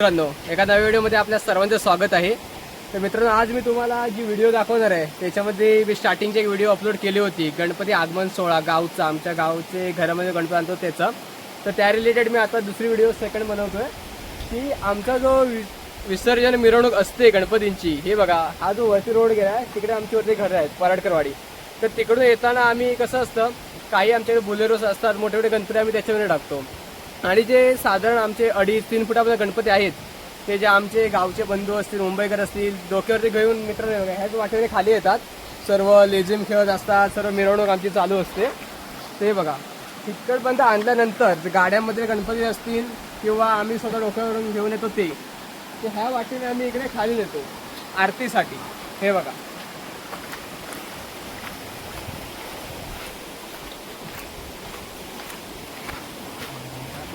मित्रांनो एका नव्या व्हिडिओमध्ये आपल्या सर्वांचं स्वागत आहे. तर मित्रांनो आज मी तुम्हाला जी व्हिडिओ दाखवणार आहे त्याच्यामध्ये मी स्टार्टिंगची एक व्हिडिओ अपलोड केली होती गणपती आगमन सोहळा गावचा आमच्या गावचे घरामध्ये गणपती आणतो त्याचा. तर त्या रिलेटेड मी आता दुसरी व्हिडिओ सेकंड बनवतोय. की आमचा जो वि- विसर्जन मिरवणूक असते गणपतींची हे बघा हा जो वरती रोड गेला आहे तिकडे आमची वरती घरं आहेत पराडकरवाडी तर तिकडून येताना आम्ही कसं असतं काही आमच्याकडे बुलेरोस असतात मोठे मोठे गणपती आम्ही त्याच्यामध्ये टाकतो. आणि जे साधारण आमचे अडीच तीन फुटामध्ये गणपती आहेत ते जे आमचे गावचे बंधू असतील मुंबईकर असतील डोक्यावरती घेऊन मित्र ह्याच वाटेने खाली येतात. सर्व लेझिम खेळत असतात सर्व मिरवणूक आमची चालू असते. ते बघा तिकडपर्यंत आणल्यानंतर जे गणपती असतील किंवा आम्ही स्वतः डोक्यावरून घेऊन येतो ते ते ह्या वाटेने आम्ही इकडे खाली नेतो आरतीसाठी. हे बघा.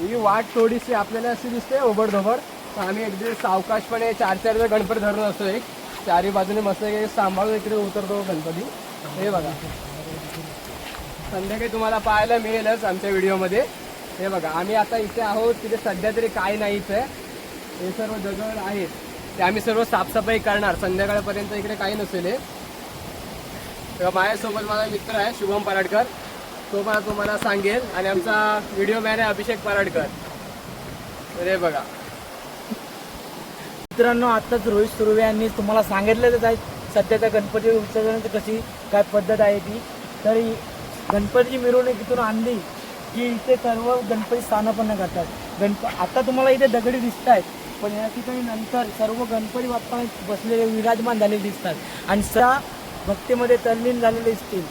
ही वाट थोडीशी आपल्याला अशी दिसते ओबडधोबड. तर आम्ही अगदी सावकाशपणे चार चार वेळ गणपती धरून असतो एक. चारी बाजूने मस्त काही सांभाळून इकडे उतरतो गणपती. हे बघा. संध्याकाळी तुम्हाला पाहायला मिळेलच आमच्या व्हिडिओमध्ये. हे बघा आम्ही आता इथे आहोत तिथे सध्या तरी काय नाहीच आहे हे सर्व दगड आहेत. ते आम्ही सर्व साफसफाई करणार. संध्याकाळपर्यंत इकडे काही नसेल हे. माझ्यासोबत माझा मित्र आहे शुभम पराडकर. तो मला तुम्हाला सांगेल आणि आमचा व्हिडिओ मॅन आहे अभिषेक पराडकर. अरे बघा. मित्रांनो आताच रोहित सुर्वे यांनी तुम्हाला सांगितलेलंच आहे सध्याच्या गणपती उत्सर्जनाची कशी काय पद्धत आहे ती. तर गणपतीची मिरवणूक इथून आणली की इथे सर्व गणपती स्थानापन्न करतात. गणप आता तुम्हाला इथे दगडी दिसत आहेत पण या ठिकाणी नंतर सर्व गणपती बाप्पा बसलेले विराजमान झालेले दिसतात. आणि सहा भक्तीमध्ये तल्लीन झालेले दिसतील.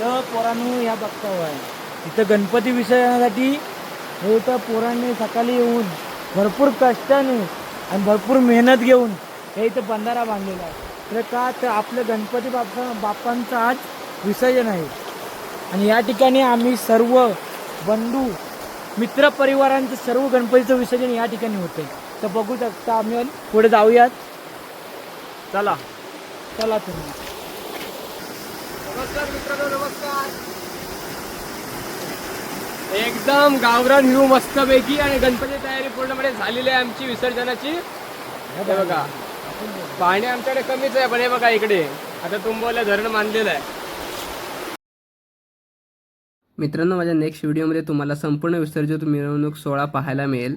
तर पोरांनो या बघतावं आहे. इथं गणपती विसर्जनासाठी हे तर पोरांनी सकाळी येऊन भरपूर कष्टाने आणि भरपूर मेहनत घेऊन हे इथं बंधारा बांधलेला आहे. तर का तर आपलं गणपती बाप्पा बाप्पांचं आज विसर्जन आहे. आणि या ठिकाणी आम्ही सर्व बंधू मित्रपरिवारांचं सर्व गणपतीचं विसर्जन या ठिकाणी होते तर बघू शकता आम्ही पुढे जाऊयात. चला. चला तुम्ही. नमस्कार मित्रांनो नमस्कार. एकदम गावरान व्ह्यू मस्तपैकी आणि गणपती तयारी पूर्णपणे झालेली आहे आमची विसर्जनाची. हे बघा. पाणी आमच्याकडे कमीच आहे पण हे बघा इकडे. आता तुंबवलं धरण बांधलेलं आहे. मित्रांनो माझ्या नेक्स्ट व्हिडिओमध्ये तुम्हाला संपूर्ण विसर्जित मिरवणूक सोहळा पाहायला मिळेल.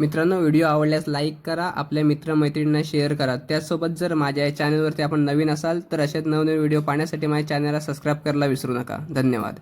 मित्रांनो व्हिडिओ आवडल्यास लाईक करा आपल्या मित्रमैत्रिणींना शेअर करा. त्यासोबत जर माझ्या या चॅनलवरती आपण नवीन असाल तर असेच नवनवीन व्हिडिओ पाहण्यासाठी माझ्या चॅनलला सबस्क्राईब करायला विसरू नका. धन्यवाद.